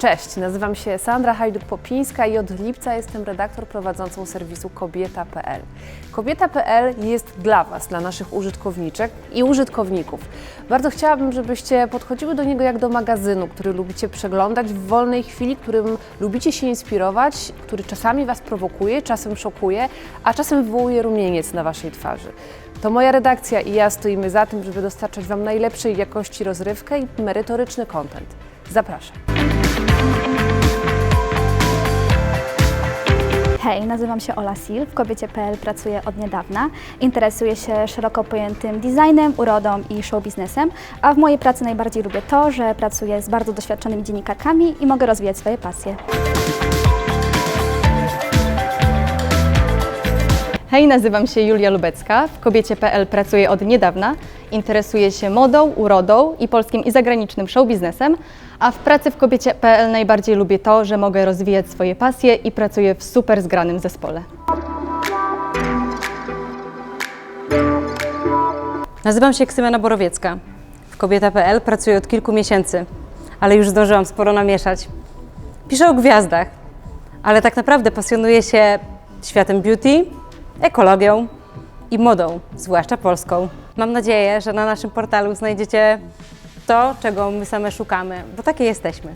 Cześć, nazywam się Sandra Hajduk-Popińska i od lipca jestem redaktor prowadzącą serwisu kobieta.pl. Kobieta.pl jest dla Was, dla naszych użytkowniczek i użytkowników. Bardzo chciałabym, żebyście podchodziły do niego jak do magazynu, który lubicie przeglądać w wolnej chwili, którym lubicie się inspirować, który czasami Was prowokuje, czasem szokuje, a czasem wywołuje rumieniec na Waszej twarzy. To moja redakcja i ja stoimy za tym, żeby dostarczać Wam najlepszej jakości rozrywkę i merytoryczny content. Zapraszam. Hej, nazywam się Ola Sil, w kobiecie.pl pracuję od niedawna. Interesuję się szeroko pojętym designem, urodą i show biznesem, a w mojej pracy najbardziej lubię to, że pracuję z bardzo doświadczonymi dziennikarkami i mogę rozwijać swoje pasje. Hej, nazywam się Julia Lubecka. W kobiecie.pl pracuję od niedawna. Interesuję się modą, urodą i polskim i zagranicznym show biznesem, a w pracy w kobiecie.pl najbardziej lubię to, że mogę rozwijać swoje pasje i pracuję w super zgranym zespole. Nazywam się Ksymena Borowiecka. W kobieta.pl pracuję od kilku miesięcy, ale już zdążyłam sporo namieszać. Piszę o gwiazdach, ale tak naprawdę pasjonuję się światem beauty, ekologią i modą, zwłaszcza polską. Mam nadzieję, że na naszym portalu znajdziecie to, czego my same szukamy, bo takie jesteśmy.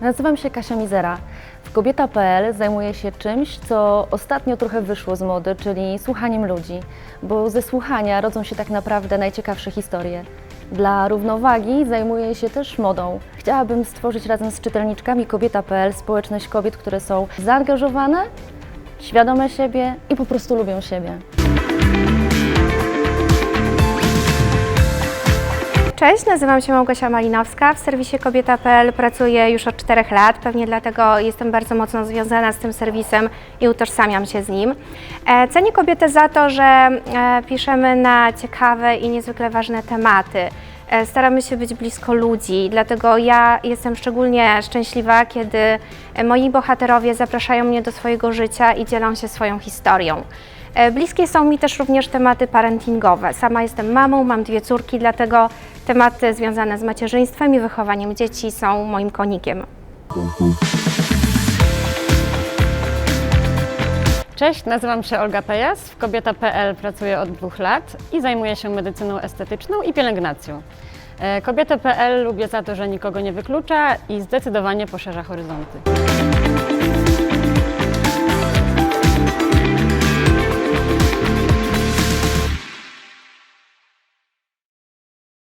Nazywam się Kasia Mizera. W kobieta.pl zajmuję się czymś, co ostatnio trochę wyszło z mody, czyli słuchaniem ludzi, bo ze słuchania rodzą się tak naprawdę najciekawsze historie. Dla równowagi zajmuję się też modą. Chciałabym stworzyć razem z czytelniczkami kobieta.pl społeczność kobiet, które są zaangażowane, świadome siebie i po prostu lubią siebie. Cześć, nazywam się Małgosia Malinowska. W serwisie kobieta.pl pracuję już od 4 lat, pewnie dlatego jestem bardzo mocno związana z tym serwisem i utożsamiam się z nim. E, Cenię kobietę za to, że e, piszemy na ciekawe i niezwykle ważne tematy. E, Staramy się być blisko ludzi, dlatego ja jestem szczególnie szczęśliwa, kiedy moi bohaterowie zapraszają mnie do swojego życia i dzielą się swoją historią. E, Bliskie są mi też również tematy parentingowe. Sama jestem mamą, mam dwie córki, dlatego tematy związane z macierzyństwem i wychowaniem dzieci są moim konikiem. Cześć, nazywam się Olga Pejas. W kobieta.pl pracuję od dwóch lat i zajmuję się medycyną estetyczną i pielęgnacją. E, Kobieta.pl lubię za to, że nikogo nie wyklucza i zdecydowanie poszerza horyzonty.